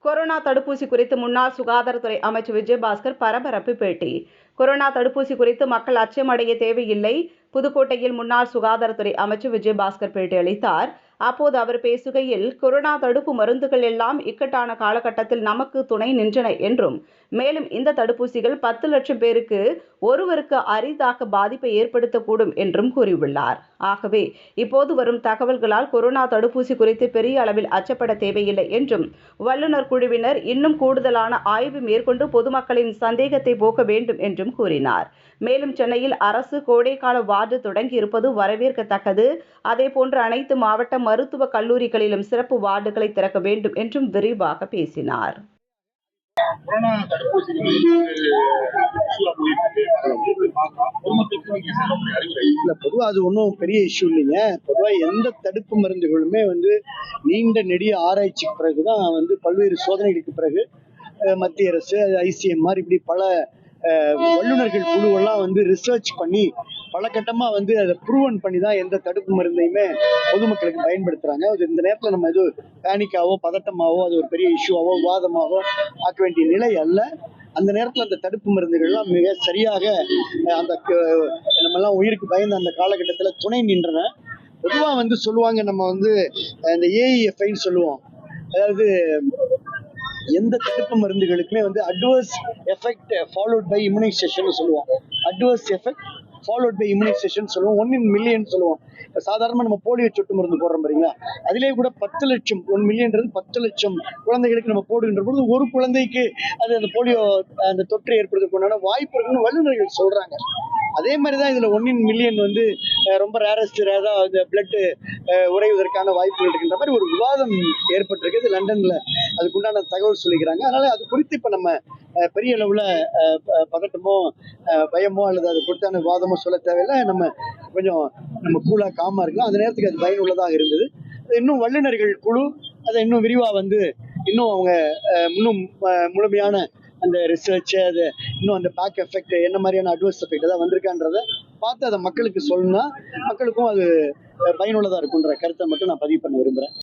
Corona தடுப்பூசி குறித்து முன்னாள் சுகாதாரத்துறை அமைச்சர் விஜயபாஸ்கர் பரபரப்பு பேட்டி. கொரோனா தடுப்பூசி குறித்து மக்கள் அச்சமடைய தேவையில்லை. புதுக்கோட்டையில் முன்னாள் சுகாதாரத்துறை அமைச்சர் விஜயபாஸ்கர் பேட்டி அளித்தார். அப்போது அவர் பேசுகையில் கொரோனா தடுப்பு மருந்துகள் எல்லாம் இக்கட்டான காலகட்டத்தில் நமக்கு துணை நின்றன என்றும் மேலும் இந்த தடுப்பூசிகள் பத்து லட்சம் பேருக்கு ஒருவருக்கு அரிதாக பாதிப்பை ஏற்படுத்தக்கூடும் என்றும் கூறியுள்ளார். ஆகவே இப்போது வரும் தகவல்களால் கொரோனா தடுப்பூசி குறித்து பெரிய அளவில் அச்சப்பட தேவையில்லை என்றும் வல்லுநர் குழுவினர் இன்னும் கூடுதலான ஆய்வு மேற்கொண்டு பொதுமக்களின் சந்தேகத்தை போக்க வேண்டும் என்றும் கூறினார். மேலும் சென்னையில் அரசு கோடைக்கால வார்டு தொடங்கி இருப்பது வரவேற்கத்தக்கது. அதேபோன்று அனைத்து மாவட்ட மருத்துவ கல்லூரிகளிலும் சிறப்பு வார்டுகளை திறக்க வேண்டும் என்றும் விரிவாக பேசினார். கொரோனா தடுப்பூசி வந்து இஷ்யூவா போயிட்டு இருக்கு எப்படி பார்க்கலாம் பொதுமக்களுக்கு நீங்க என்ன சொல்லக்கூடிய அறிவுரை இல்ல பொதுவா அது ஒன்றும் பெரிய இஷ்யூ இல்லைங்க. பொதுவா எந்த தடுப்பு மருந்துகளுமே வந்து நீண்ட நெடிய ஆராய்ச்சிக்கு பிறகுதான் வந்து பல்வேறு சோதனைகளுக்கு பிறகு அஹ், மத்திய அரசு ஐசிஎம்ஆர் இப்படி பல வல்லுநர்கள் குழுவெல்லாம் வந்து ரிசர்ச் பண்ணி பல கட்டமாக வந்து அதை ப்ரூவன் பண்ணி தான் எந்த தடுப்பு மருந்தையுமே பொதுமக்களுக்கு பயன்படுத்துகிறாங்க அது இந்த நேரத்தில் நம்ம எதுவும் பேனிக்காவோ பதட்டமாவோ அது ஒரு பெரிய இஷ்யூவாவோ விவாதமாகவோ ஆக்க வேண்டிய நிலை அல்ல. அந்த நேரத்தில் அந்த தடுப்பு மருந்துகள்லாம் மிக சரியாக அந்த நம்மெல்லாம் உயிருக்கு பயந்த அந்த காலகட்டத்தில் துணை நின்றன. பொதுவாக வந்து சொல்லுவாங்க நம்ம வந்து இந்த ஏஇஎஃப்ஐன்னு சொல்லுவோம். அதாவது எந்த தடுப்பு மருந்துகளுக்குமே வந்து adverse effect followed by immunization சொல்லுவோம். Adverse effect followed by immunization சொல்லுவோம். ஒன் இன் மில்லியன் சொல்லுவோம். இப்போ சாதாரணமாக நம்ம போலியோ சொட்டு மருந்து போடுறோம் பாருங்களா அதிலே கூட பத்து லட்சம் ஒன் மில்லியன்றது பத்து லட்சம் குழந்தைகளுக்கு நம்ம போடுகின்ற பொழுது ஒரு குழந்தைக்கு அது அந்த போலியோ அந்த தொற்று ஏற்படுறதுக்கு உண்டான வாய்ப்பு இருக்குன்னு வல்லுநர்கள் சொல்கிறாங்க அதே மாதிரி தான் இதில் ஒன் இன் மில்லியன் வந்து ரொம்ப ரேரஸ்ட் ரேராக இந்த பிளட் உறைவதற்கான வாய்ப்புகள் இருக்கின்ற மாதிரி ஒரு விவாதம் ஏற்பட்டிருக்கு. இது லண்டனில் அதுக்குண்டான தகவல் சொல்லிக்கிறாங்க. அதனால அது குறித்து இப்போ நம்ம பெரிய அளவில் பதட்டமோ பயமோ அல்லது அது குறித்தான விவாதமோ சொல்ல தேவையில்லை. நம்ம கொஞ்சம் நம்ம கூலாக காமாக இருக்கலாம். அந்த நேரத்துக்கு அது பயனுள்ளதாக இருந்தது. இன்னும் வல்லுநர்கள் குழு அதை இன்னும் விரிவாக வந்து இன்னும் அவங்க இன்னும் முழுமையான அந்த ரிசர்ச்சு அது இன்னும் அந்த பேக் எஃபெக்ட் என்ன மாதிரியான அட்வர்ஸ் எஃபெக்ட் ஏதாவது வந்திருக்கான்றத பார்த்து அதை மக்களுக்கு சொல்லணும்னா மக்களுக்கும் அது பயனுள்ளதாக இருக்குன்ற கருத்தை மட்டும் நான் பதிவு பண்ண விரும்புகிறேன்